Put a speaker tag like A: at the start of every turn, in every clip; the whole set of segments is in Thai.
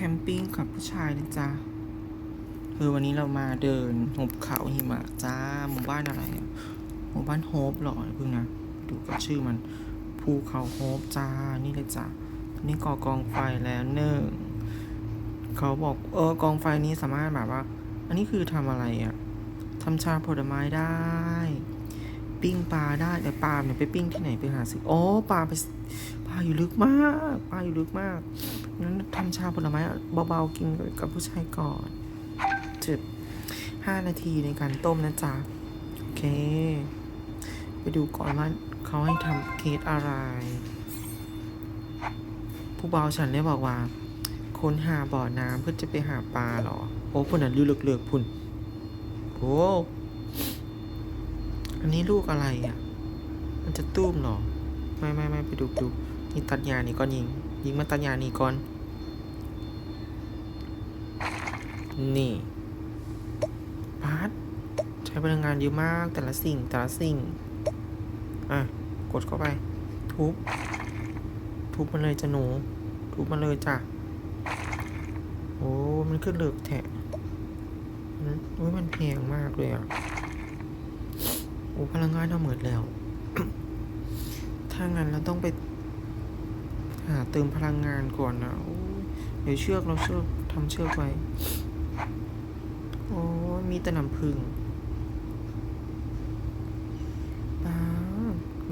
A: แคมปิ้งกับผู้ชายนะจ๊ะคือวันนี้เรามาเดินหุบเขาหิมะจ้าหมู่บ้านอะไรอะหมู่บ้านโฮปหรอเพิ่งนะ ดูกับชื่อมันภูเขาโฮปจ้านี่เลยจ้ะนี่ก่อกองไฟแล้วหนึ่งเขาบอกเออกองไฟนี้สามารถแบบว่า อันนี้คือทำอะไรอะทำชาผลไม้ได้ ปิ้งปลาได้แต่ปลาเนี่ยไปปิ้งที่ไหนไปหาซื้อโอ้ปลาไปปลาอยู่ลึกมากปลาอยู่ลึกมาก งั้นทำชาผลไม้เบาๆกินกับผู้ชายก่อนจ็บห้านาทีในการต้มนะจ๊ะ โอเค ไปดูก่อนว่าเขาให้ทำเคสอะไร ผู้เบาฉันได้บอกว่า ค้นหาบ่อน้ำเพื่อจะไปหาปลาหรอ โอ้พุ่นอะลือเลือกๆพุ่นโอ้อันนี้ลูกอะไรอะ มันจะตุ้มหรอ ไม่ไม่ไม่ไปดูดูนี่ตัดยานี่ก่อนยิง ยิงมาตัดยานี่ก่อน นี่พาร์ทใช้พลังงานเยอะมากแต่ละสิ่งแต่ละสิ่ง อะ กดเข้าไป ทุบ ทุบมันเลยจ้ะหนู ทุบมันเลยจ้ะ โอ้ มันขึ้นเลือกแทะอืมโอ้ยมันแพงมากเลยอะ โอ้ พลังงานเราหมดแล้ว ถ้างั้นเราต้องไป หาเติมพลังงานก่อนนะเดี๋ยวเชือกเราเชือกทำเชือกไว้โอ้มีแต่น้ำผึ้งป้า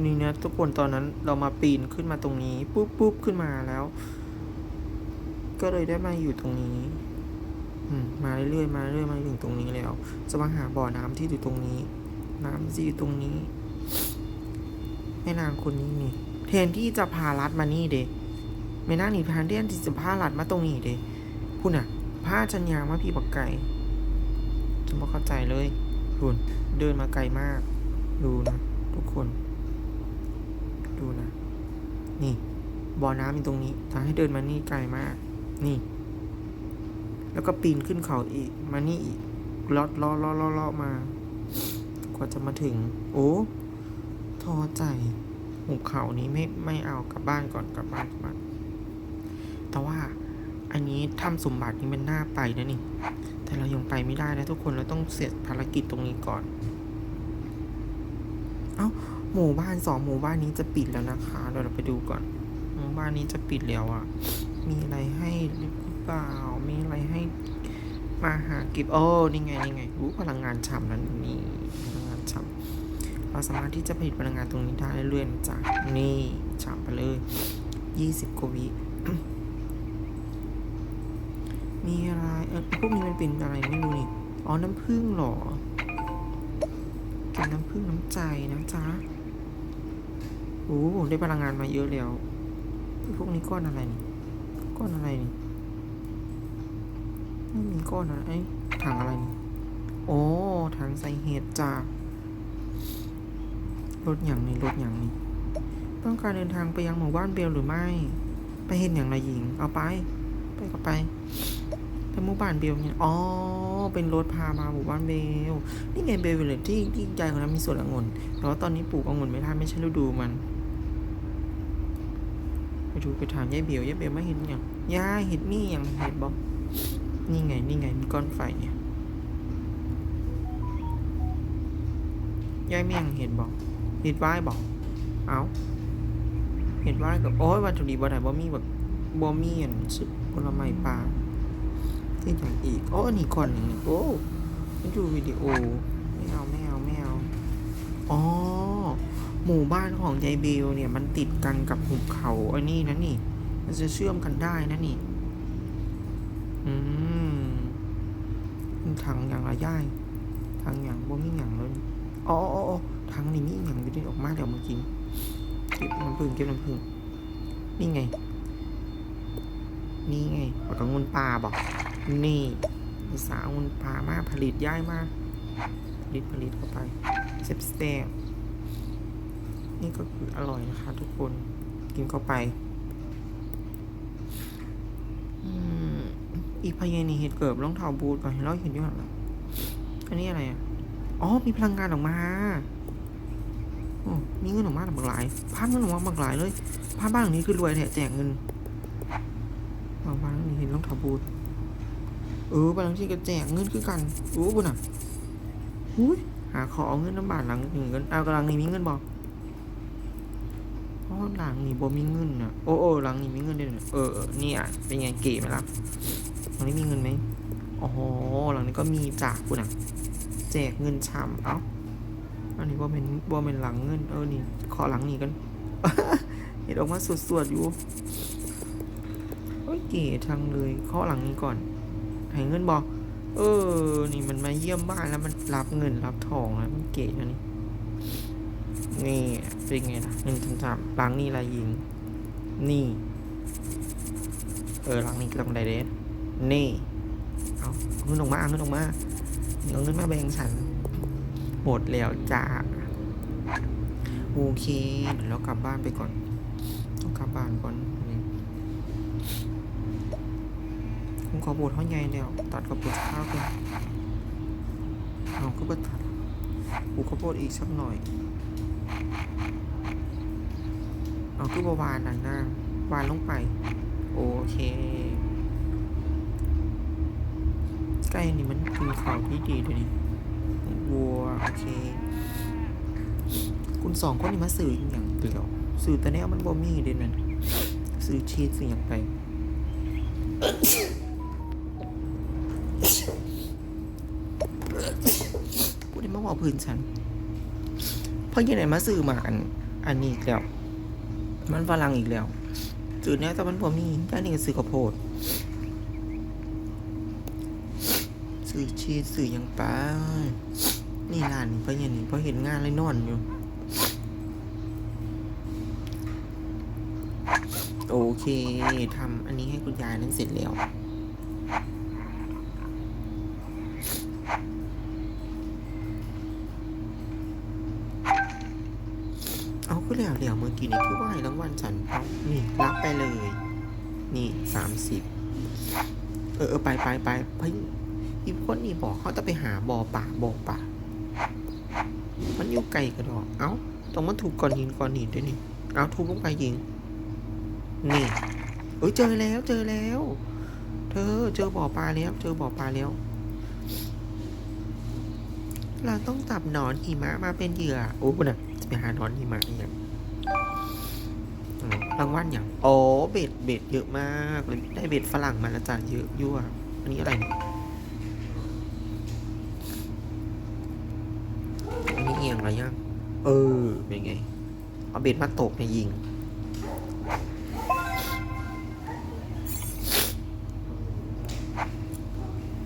A: นี่นะทุกคนตอนนั้นเรามาปีนขึ้นมาตรงนี้ปุ๊บปุ๊บขึ้นมาแล้ว ก็เลยได้มาอยู่ตรงนี้มาเรื่อยๆมาเรื่อยๆมาถึงตรงนี้แล้ว จะมาหาบ่อน้ำที่อยู่ตรงนี้ น้ำจะอยู่ตรงนี้แม่นางคนนี้นี่แทนที่จะพาลัดมานี่เด้ แม่น่างนี่พานเดียนที่จะพาหลัดมาตรงนี้เด้พูดน่ะพาชัญญามาพี่บักไก่ฉันบ่เข้าใจเลยคุณเดินมาไกลมาก ดูนะทุกคน ดูนะ นี่บ่อน้ำอยู่ตรงนี้ทางให้เดินมานี่ไกลมาก นี่ แล้วก็ปีนขึ้นเขาอีก มานี่อีกลอดล้อล้อล้อล้อมา กว่าจะมาถึง โอ้ท้อใจหุบเขานี้ไม่ไม่เอากลับบ้านก่อนกลับบ้านกลับบ้าน แต่ว่าอันนี้ทำสมบัตินี้มันน่าไปนะนี่ แต่เรายังไปไม่ได้นะทุกคนเราต้องเสร็จภารกิจตรงนี้ก่อน เอ้าหมู่บ้านสองหมู่บ้านนี้จะปิดแล้วนะคะเดี๋ยวเราไปดูก่อน หมู่บ้านนี้จะปิดแล้วอะ่ะ มีอะไรให้หรือเปล่า มีอะไรให้มาหากิบโอ้นี่ไงนี่ไงอู้พลังงานฉ่ำนั้นนี่พลังงานฉ่ำเราสามารถที่จะผลิตพลังงานตรงนี้ได้เรื่อยๆจ้ะนี่ฉ่ำไปเลยยี่สิบกว่าวิ มีอะไรเออพวกนี้มันเป็นอะไรไม่รู้นี่อ๋อน้ำผึ้งเหรอกินน้ำผึ้งน้ำใจนะจ๊ะโอ้ได้พลังงานมาเยอะแล้วพวกนี้ก้อนอะไรนี่ก้อนอะไรนี่ไม่มีก้อนอะไรไอ้ถังอะไรนี่โอ้ถังใส่เห็ดจ้ารถอย่างนี้รถอย่างนี้ ต้องการเดินทางไปยังหมู่บ้านเบลหรือไม่ ไปเห็นอย่างไรหญิง เอาไป ไปก็ไป ไปหมู่บ้านเบลเนี่ยอ๋อ เป็นรถพามาหมู่บ้านเบล นี่ไงเบลเลยที่ที่ใจของนั้นมีสวนองุ่นแต่ว่าตอนนี้ปลูกองุ่นไม่ทันไม่ใช่ฤดูมัน ไปดูไปถามยายเบลยายเบลไม่เห็นอย่างยายเห็ดนี่อย่างเห็ดบอกนี่ไง นี่ไงมีก้อนไฟเนี่ยยายเมี่ยงเห็ดบอกเห็ดไว้บอก เอาเห็ดไว้กับโอ้ยวัตถุดิบบ่ได้บ่มีแบบบ่มีอันสุดผลไม้ปลา ที่อย่างอีก โอ้อันนี้ก่อนหนึ่งโอ้ไม่ดูวิดีโอ ไม่เอาไม่เอาไม่เอาอ๋อ หมู่บ้านของยายเบลเนี่ยมันติดกันกับหุบเขาอันนี้นะนี่ มันจะเชื่อมกันได้นะนี่ อืมทางอย่างละย่ายทางอย่างบ่มีอย่างเลยอ๋ออ๋ออ๋อทางนี้มีอย่างอยู่ที่ออกมาเดี๋ยวเมื่อกี้เก็บน้ำผึ้งเก็บน้ำผึ้งนี่ไง นี่ไงปากกงุนปลาบอก นี่สาห์งุนปลามาผลิตย่ายมาผลิตผลิตเข้าไปเซฟสเตปนี่ก็คืออร่อยนะคะ ทุกคนกินเข้าไปอีพายนี่เห็ดเกิบรองเท้าบูทก่อนเห็นเราเห็นอยู่หรออันนี้อะไรอะ อ๋อ มีพลังงานออกมาโอ้มีเงินออกมาหลากหลายพานเงินออกมาหลากหลายเลยพานบ้านหลังนี้คือรวยแถะแจกเงินบางบ้านหลังนี้เห็นรองเท้าบูท เออบางทีก็แจกเงินคือกันโอ้บุญอะอุ้ยหาขอเอาเงินน้ำบาทหลังหนึ่งกันเอากำลังนี้มีเงินบอกอ๋อหลังนี่บ่มีเงินอะโอ้โอ้หลังนี่มีเงินเด้เนี่ยเออเออเนี่ยเป็นไงเก๋ไหมล่ะหลังนี้มีเงินไหมโอ้โหหลังนี้ก็มีจากบุญอะแจกเงินชำเอ้าอันนี้บ่เป็นบ่เป็นหลังเงินเออนี่ขอหลังนี้กันเห็นออกมาสวดๆอยู่โอ้ยเก๋ทังเลยขอหลังนี้ก่อน ให้เงินบอกเออ นี่มันมาเยี่ยมบ้านแล้วมันรับเงินรับทองแล้วมันเก๋นะนี่นี่เป็นไงล่ะหนึ่งถึงสามหลังนี่ละยิง นี่ เออหลังนี้ก็ต้องได้เด้นี่เอาเอาเงินออกมาเอาเงินออกมาเอาเงินมาแบ่งฉันหมดแล้วจ้าโอเคเดี๋ยวเรากลับบ้านไปก่อนต้องกลับบ้านก่อน ผมขอบทเท่าไงเดียวตัดกระปุกข้าวกันเอาก็ไปตัดปูข้าวโพดอีกสักหน่อย เอาคือประวานหนั่นนะวานลงไป โอเคใกล้นี่มันกินข้าวที่ดีเลยนี่วัวโอเค คุณสองคนนี่มาสื่ออย่างเดียวสื่อแต่แนวมันบ่มีเด่นนั่นสื่อชีสสื่ออย่างไป พูดได้มาบอกพื้นฉันเพราะยังไงมาสื่อมาอัน อันนี้อีกแล้ว มันฝรั่งอีกแล้วสื่อแนวแต่มันบ่มีด้านนี้ก็สื่อข้าวโพดสื่อชีสสื่อย่างไปนี่ร้านนี่เพราะย่างนี้เพราะเห็นงานเลยนอนอยู่โอเคทำอันนี้ให้คุณยายนั้นเสร็จแล้ว แล้วแล้วเมื่อกี้นี่คือว่าให้รางวัลฉันเอานี่รับไปเลย นี่สามสิบเออเออไปไปไปเฮ้ยอีพวกนี่บอกเขาจะไปหาบ่อป่าบ่อป่ามันอยู่ไกลกระดอเอ้าต้องมาถูกก้อนหินก้อนหินด้วยนี่เอาทุบลงไปยิง นี่เอ้ยเจอแล้วเจอแล้ว เธอเจอบ่อปลาแล้ว เจอบ่อปลาแล้ว เราต้องจับหนอนหิมะมาเป็นเหยื่อโอ้คุณน่ะจะไปหาหนอนหิมะอย่าง รางวัลอย่างโอ้เบ็ดเบ็ดเยอะมากเลยได้เบ็ดฝรั่งมาแล้วจ้ะเยอะยั่วอันนี้อะไรเนี่ยอันนี้เอียงอะไรยังเออเป็นไง เอาเบ็ดมาตกในยยิง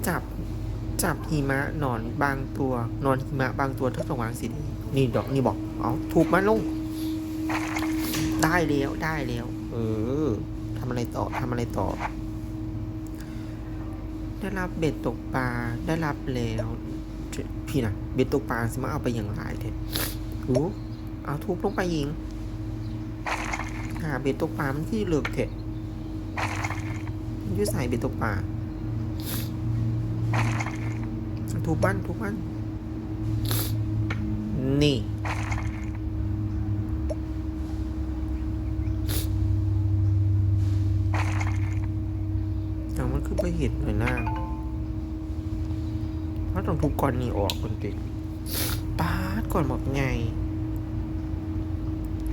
A: จับจับหิมะหนอนบางตัว นอนหิมะบางตัวทดลองวางสินี่ดอกนี่บอก เอาถูกมาลง ได้แล้วได้แล้ว เออทำอะไรต่อทำอะไรต่อ ได้รับเบ็ดตกปลาได้รับแล้วเจ็ดพี่นะเบ็ดตกปลาสิมาเอาไปอย่างไรเถอะโอ้เอาทุบลงไปยิงหาเบ็ดตกปลามันที่เหลือกเถอะมันอยุ่ใส่เบ็ดตกปลาทุบบ้านทุบบ้านนี่ ก่อนนี้ออกคนเด็กปาดก่อนบอกไง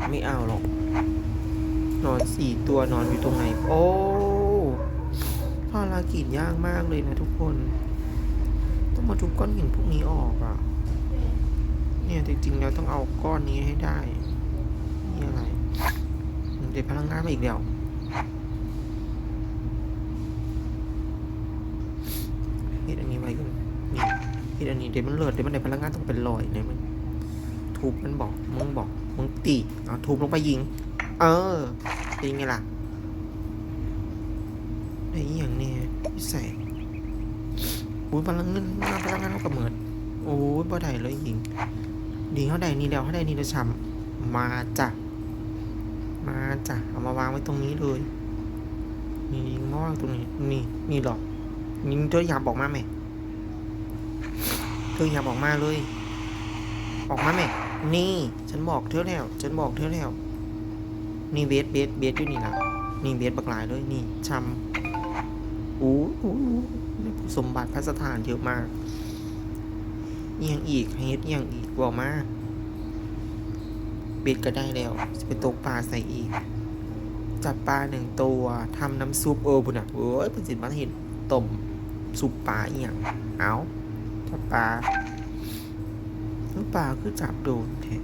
A: ไม่เอาหรอก นอนสี่ตัวนอนอยู่ตรงไหน โอ้ภารกิจยากมากเลยนะทุกคน ต้องมาทุบก้อนหินพวกนี้ออกอะ่ะ เนี่ยจริงๆแล้วต้องเอาก้อนนี้ให้ได้ นี่อะไรเดี๋ยวพลังงานมาอีกเดียวเฮ็ดอันนี้ไว้ก่อนนี่ เฮ็ดอันนี้เดี๋ยวมันเลือดเดี๋ยวมันได้พลังงานต้องเป็นรอยเนี่ยมันทุบมันบอกมึงบอกมึงตีเอาทุบลงไปยิง เออเป็นไงล่ะไอ้อย่างเนี่ยพิใส่อุ้ยพลังเงินมาพลังงานเขากับเหมิดโอ้ยบ่ได้เลยหญิงดีเขาได้นี่แล้วเขาได้นี่แล้วช้ำมาจ้ะมาจ้ะเอามาวางไว้ตรงนี้เลยนี่ยิงมาวางตรงนี้นี่นี่หรอกยิงเธออย่าบอกมาแม่ เธออย่าบอกมาเลย ออกมาแม่นี่ ฉันบอกเธอแล้ว ฉันบอกเธอแล้ว นี่เบสเบสเบสอยู่นี่ละนี่เบสบักหลายเลยนี่ช้ำสมบัติพระสถานเยอะมากเอียงอีกเฮ็ดเอียงอีกบอกมาเบ็ดก็ได้แล้วจะไปตกปลาใส่อีก จับปลาหนึ่งตัวทำน้ำซุปเออบุญอะเอ้ยเป็นสินมาเห็นต้มซุปปลาอียงเอา จับปลาแล้วปลาคือจับโดนแท้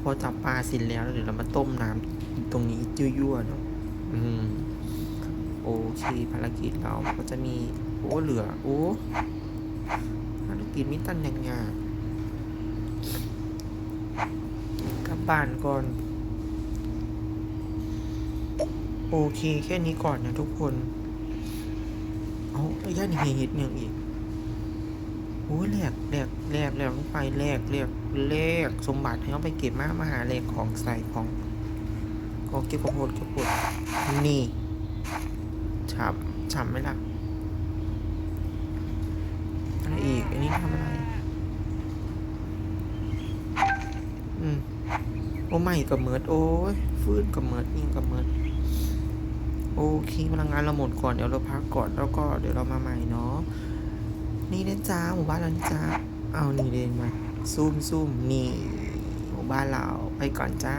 A: พอจับปลาเสร็จแล้วเดี๋ยวเรามาต้มน้ำตรงนี้ยั่วๆเนาะอืมโอเคภารกิจเราก็จะมีโอ้เหลือโอ้ภารกิจมิตันยังงานกลับบ้านก่อนโอเคแค่นี้ก่อนนะทุกคน เอาระยะนี้เห็ดอย่างอีก โอ้แหลกแหลกแหลกแหลกลงไปแหลกแหลกแหลกสมบัติให้เขาไปเก็บมามาหาแหลกของใส่ของของเก็บกระโพดกระโพดนี่ฉ่ำฉ่ำไหมล่ะอะไรอีก อันนี้ทำอะไร อืมโอ้ไม่กับเมิดโอ้ยฟื้นกับเมิดยิ่งกับเมิดโอเคพลังงานเราหมดก่อนเดี๋ยวเราพักก่อนแล้วก็เดี๋ยวเรามาใหม่เนาะ นี่เดินจ้าหมู่บ้านเรานจ้าเอานี่เดินมาซูมซูมนี่ หมู่บ้านเราไปก่อนจ้า